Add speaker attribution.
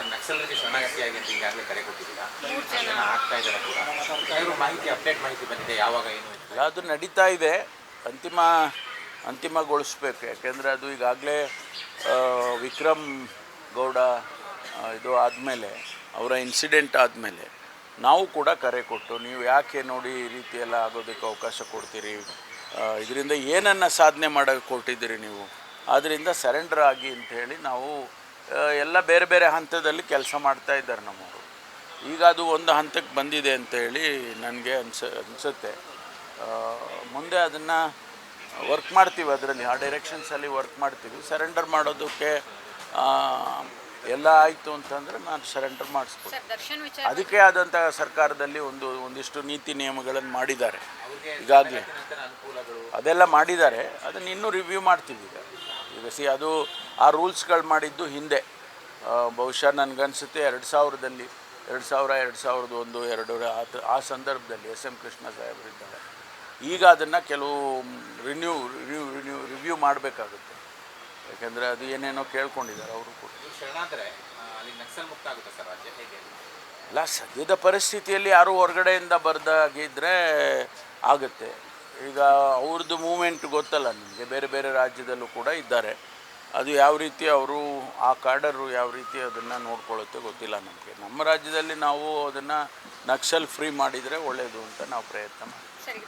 Speaker 1: Sir ನಕ್ಸಲರಿಗೆ ಶರಣಾಗತಿಯಾಗಿ ಅಂತ ಈಗಾಗಲೇ ಕರೆ ಕೊಟ್ಟಿದ್ದೀರಾ? ಜನ. ಆಗ್ತಾ ಇದ್ದಾರೆ ಕೂಡ. ಏನಾದ್ರು ಮಾಹಿತಿ ಅಪ್ಡೇಟ್ ಮಾಹಿತಿ ಬಂದಿದೆ ಯಾವಾಗ ಏನು ಯಾವುದು
Speaker 2: ಅದು ನಡೀತಾ ಇದೆ. ಅಂತಿಮ ಅಂತಿಮಗೊಳಿಸ್ಬೇಕು. ಯಾಕೆಂದರೆ ಅದು ಈಗಾಗಲೇ ವಿಕ್ರಮ್ ಗೌಡ ಇದು ಆದಮೇಲೆ ಅವರ ಇನ್ಸಿಡೆಂಟ್ ಆದಮೇಲೆ ನಾವು ಕೂಡ ಕರೆ ಕೊಟ್ಟು ನೀವು ಯಾಕೆ ನೋಡಿ ಈ ರೀತಿ ಎಲ್ಲ ಆಗೋದಕ್ಕೆ ಅವಕಾಶ ಕೊಡ್ತೀರಿ? ಇದರಿಂದ ಏನನ್ನು ಸಾಧನೆ ಮಾಡೋಕ್ಕೆ ಕೊಟ್ಟಿದ್ದೀರಿ ನೀವು? ಆದ್ದರಿಂದ ಸರೆಂಡರ್ ಆಗಿ ಅಂತ ಹೇಳಿ ನಾವು ಎಲ್ಲ ಬೇರೆ ಬೇರೆ ಹಂತದಲ್ಲಿ ಕೆಲಸ ಮಾಡ್ತಾ ಇದ್ದಾರೆ ನಮ್ಮವರು. ಈಗ ಅದು ಒಂದು ಹಂತಕ್ಕೆ ಬಂದಿದೆ ಅಂತೇಳಿ ನನಗೆ ಅನ್ಸ, ಅನಿಸುತ್ತೆ. ಮುಂದೆ ಅದನ್ನು ವರ್ಕ್ ಮಾಡ್ತೀವಿ ಅದರಲ್ಲಿ. ಆ ಡೈರೆಕ್ಷನ್ಸಲ್ಲಿ ವರ್ಕ್ ಮಾಡ್ತೀವಿ. ಸರೆಂಡರ್ ಮಾಡೋದಕ್ಕೆ ಎಲ್ಲ ಆಯಿತು ಅಂತಂದರೆ ನಾನು ಸರೆಂಡರ್ ಮಾಡಿಸ್ಬೋದು
Speaker 3: ಸರ್ ದರ್ಶನ್ ವಿಚಾರ
Speaker 2: ಅದಕ್ಕೆ ಆದಂಥ ಸರ್ಕಾರದಲ್ಲಿ ಒಂದು ಒಂದಿಷ್ಟು ನೀತಿ ನಿಯಮಗಳನ್ನು ಮಾಡಿದ್ದಾರೆ. ಈಗಾಗಲೇ. ಅದೆಲ್ಲ ಮಾಡಿದ್ದಾರೆ. ಅದನ್ನು ಇನ್ನೂ ರಿವ್ಯೂ ಮಾಡ್ತೀವಿ ಈಗ. ಈಗ ಸಿ ಅದು ಆ ರೂಲ್ಸ್ಗಳು ಮಾಡಿದ್ದು ಹಿಂದೆ. ಬಹುಶಃ ನನಗನ್ಸುತ್ತೆ ಎರಡು ಸಾವಿರದಲ್ಲಿ ಎರಡು ಸಾವಿರ ಎರಡು ಸಾವಿರದ ಒಂದು ಎರಡು ಆ ಆ ಸಂದರ್ಭದಲ್ಲಿ ಎಸ್ ಎಂ ಕೃಷ್ಣ ಸಾಹೇಬರಿದ್ದಾರೆ ಈಗ ಅದನ್ನು ಕೆಲವು ರಿನ್ಯೂ ರಿವ್ಯೂ ರಿನ್ಯೂ ರಿವ್ಯೂ ಮಾಡಬೇಕಾಗುತ್ತೆ. ಯಾಕೆಂದರೆ ಅದು ಏನೇನೋ ಕೇಳ್ಕೊಂಡಿದ್ದಾರೆ ಅವರು ಕೂಡ.
Speaker 1: ಶರಣಾದರೆ ಅಲ್ಲಿ ನಕ್ಸಲ್ ಮುಕ್ತ ಆಗುತ್ತೆ ಸರ್ ರಾಜ್ಯ ಹೇಗೆ?
Speaker 2: ಅಲ್ಲ ಸದ್ಯದ ಪರಿಸ್ಥಿತಿಯಲ್ಲಿ ಯಾರು ಹೊರಗಡೆಯಿಂದ ಬರ್ದಾಗಿದ್ದರೆ ಆಗುತ್ತೆ. ಈಗ ಅವ್ರದ್ದು ಮೂಮೆಂಟ್ ಗೊತ್ತಲ್ಲ ನಿಮಗೆ ಬೇರೆ ಬೇರೆ ರಾಜ್ಯದಲ್ಲೂ ಕೂಡ ಇದ್ದಾರೆ. ಅದು ಯಾವ ರೀತಿ ಅವರು ಆ ಕಾರ್ಡರು ಯಾವ ರೀತಿ ಅದನ್ನು ನೋಡ್ಕೊಳ್ಳುತ್ತೆ ಗೊತ್ತಿಲ್ಲ ನಮಗೆ. ನಮ್ಮ ರಾಜ್ಯದಲ್ಲಿ ನಾವು ಅದನ್ನು ನಕ್ಸಲ್ ಫ್ರೀ ಮಾಡಿದರೆ ಒಳ್ಳೆಯದು ಅಂತ ನಾವು ಪ್ರಯತ್ನ ಮಾಡ್ತೀವಿ.